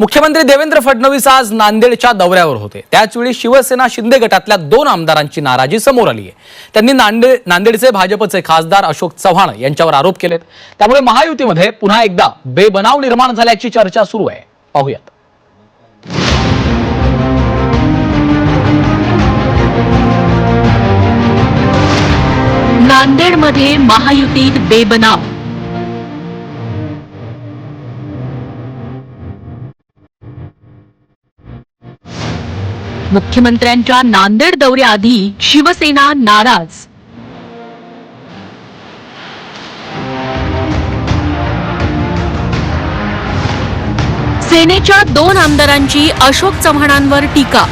मुख्यमंत्री देवेंद्र फडणवीस आज नांदेडच्या दौऱ्यावर होते. त्याचवेळी शिवसेना शिंदे गटातल्या दोन आमदारांची नाराजी समोर आली आहे. त्यांनी नांदेड नांदेडचे भाजपचे खासदार अशोक चव्हाण यांच्यावर आरोप केलेत. त्यामुळे महायुतीमध्ये पुन्हा एकदा बेबनाव निर्माण झाल्याची चर्चा सुरू आहे. पाहूयात. नांदेडमध्ये महायुतीत बेबनाव मुख्यमंत्र्यांच्या नांदेड दौऱ्याआधी शिवसेना नाराज. सेनेच्या दोन आमदारांची अशोक चव्हाणांवर टीका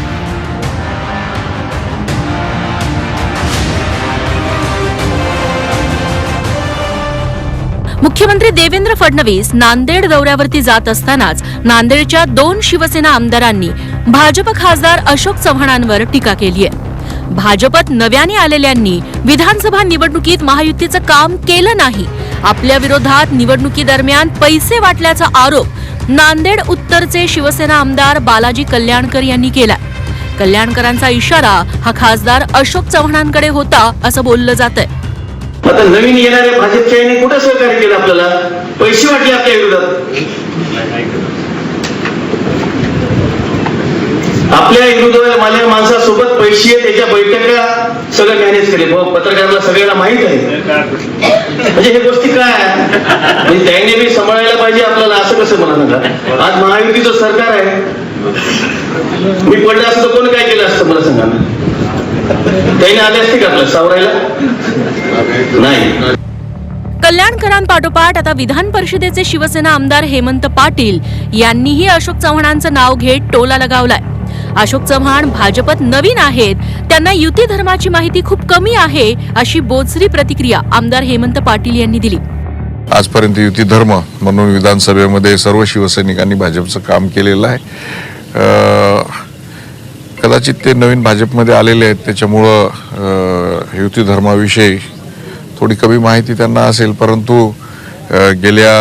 मुख्यमंत्री देवेंद्र फडणवीस नांदेड दौऱ्यावरती जात असतानाच नांदेडच्या दोन शिवसेना आमदारांनी भाजप खासदार अशोक चव्हाणांवर टीका केली आहे. भाजपत नव्याने आलेल्यांनी विधानसभा निवडणुकीत महायुतीचं काम केलं नाही. आपल्या विरोधात निवडणुकीदरम्यान पैसे वाटल्याचा आरोप नांदेड उत्तरचे शिवसेना आमदार बालाजी कल्याणकर यांनी केला कल्याणकरांचा इशारा हा खासदार अशोक चव्हाणांकडे होता असं बोललं जात आहे आता नवीन येणाऱ्या भाजपच्या याने कुठं सहकार्य केलं आपल्याला? पैसे वाटले आपल्या विरोधात. आपल्या विरोधात माझ्या माणसासोबत पैसे त्याच्या बैठका सगळं मॅनेज केले. पत्रकाराला सगळ्यांना माहीत आहे. म्हणजे हे गोष्टी काय म्हणजे त्यांनी बी सांभाळायला पाहिजे आपल्याला असं कसं म्हणा नका आज महायुतीचं सरकार आहे. मी पडलं असतं कोण काय केलं असतं मला सांगा ना? त्याने आले असते का आपलं सावरायला? नाही. कल्याणकरांपाठोपाठ आता विधान परिषदेचे शिवसेना आमदार हेमंत पाटील यांनीही अशोक चव्हाणांचं नाव घेत टोला लगावलाय. अशोक चव्हाण भाजपत नवीन आहेत. त्यांना युती धर्माची माहिती खूप कमी आहे अशी बोचरी प्रतिक्रिया आमदार हेमंत पाटील यांनी दिली. आजपर्यंत युती धर्म म्हणून विधानसभेमध्ये सर्व शिवसैनिकांनी भाजपचं काम केलेलं आहे. कदाचित ते नवीन भाजपमध्ये आलेले आहेत त्याच्यामुळं युती धर्माविषयी थोडी कमी माहिती त्यांना असेल परंतु गेल्या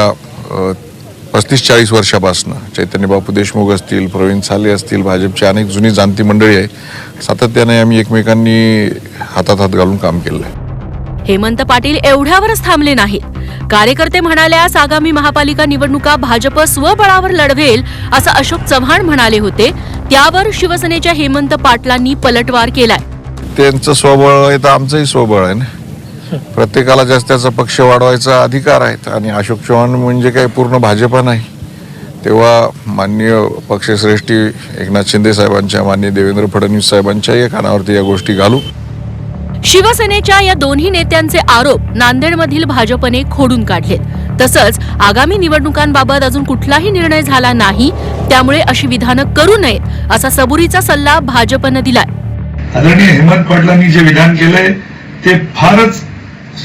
पस्तीस चाळीस वर्षापासून चैतन्य बापू देशमुख असतील प्रवीण साले असतील भाजपची अनेक जुनी जाणती मंडळी आहे सातत्याने आम्ही एकमेकांनी हातात हात घालून काम केलं आहे हेमंत पाटील एवढ्यावरच थांबले नाहीत. कार्यकर्ते म्हणाल्यास आगामी महापालिका निवडणुका भाजप स्वबळावर लढवेल असं अशोक चव्हाण म्हणाले होते. त्यावर शिवसेनेच्या हेमंत पाटलांनी पलटवार केलाय. त्यांचं स्वबळ आहे तर आमचंही स्वबळ आहे ना. प्रत्येकाला जास्त त्याचा पक्ष वाढवायचा अधिकार आहे आणि अशोक चव्हाण म्हणजे काय पूर्ण भाजपा नाही. तेव्हा माननीय पक्षश्रेष्ठी एकनाथ शिंदे साहेबांच्या माननीय देवेंद्र फडणवीस साहेबांच्याही कानावरती या गोष्टी घालू. शिवसेनेच्या या दोन्ही नेत्यांचे आरोप नांदेडमधील भाजपने खोडून काढले तसंच आगामी निवडणुकांबाबत अजून कुठलाही निर्णय झाला नाही त्यामुळे अशी विधानं करू नयेत असा सबुरीचा सल्ला भाजपनं दिलाय. आदरणीय हेमंत पाटलांनी जे विधान केलंय ते फारच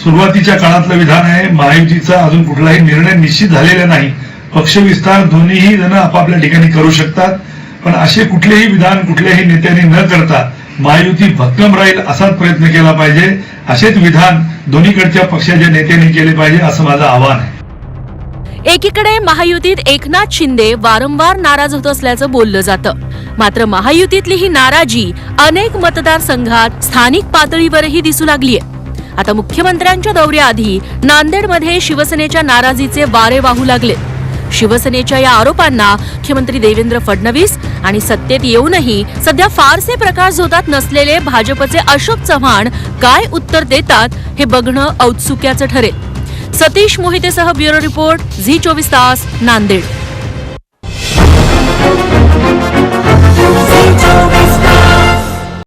सुरुवातीच्या काळातलं विधान आहे. महायुतीचा अजून कुठलाही निर्णय निश्चित झालेला नाही. पक्षविस्तार दोन्हीही जण आपापल्या ठिकाणी करू शकतात. पण असे कुठलेही विधान कुठल्याही नेत्याने न करता महायुती भक्कम राहील असाच प्रयत्न केला पाहिजे. असेच विधान दोन्हीकडच्या पक्षाच्या नेत्यांनी केले पाहिजे असं माझं आव्हान आहे. एकीकडे महायुतीत एकनाथ शिंदे वारंवार नाराज होत असल्याचं बोललं जातं. मात्र महायुतीतली ही नाराजी अनेक मतदारसंघात स्थानिक पातळीवरही दिसू लागलीय. आता मुख्यमंत्र्यांच्या दौऱ्याआधी नांदेडमध्ये शिवसेनेच्या नाराजीचे वारे वाहू लागलेत शिवसेनेच्या या आरोपांना मुख्यमंत्री देवेंद्र फडणवीस आणि सत्तेत येऊनही सध्या फारसे प्रकाश झोतात नसलेले भाजपचे अशोक चव्हाण काय उत्तर देतात हे बघणं औत्सुक्याचं ठरेल. सतीश मोहितेसह ब्युरो रिपोर्ट झी चोवीस तास नांदेड.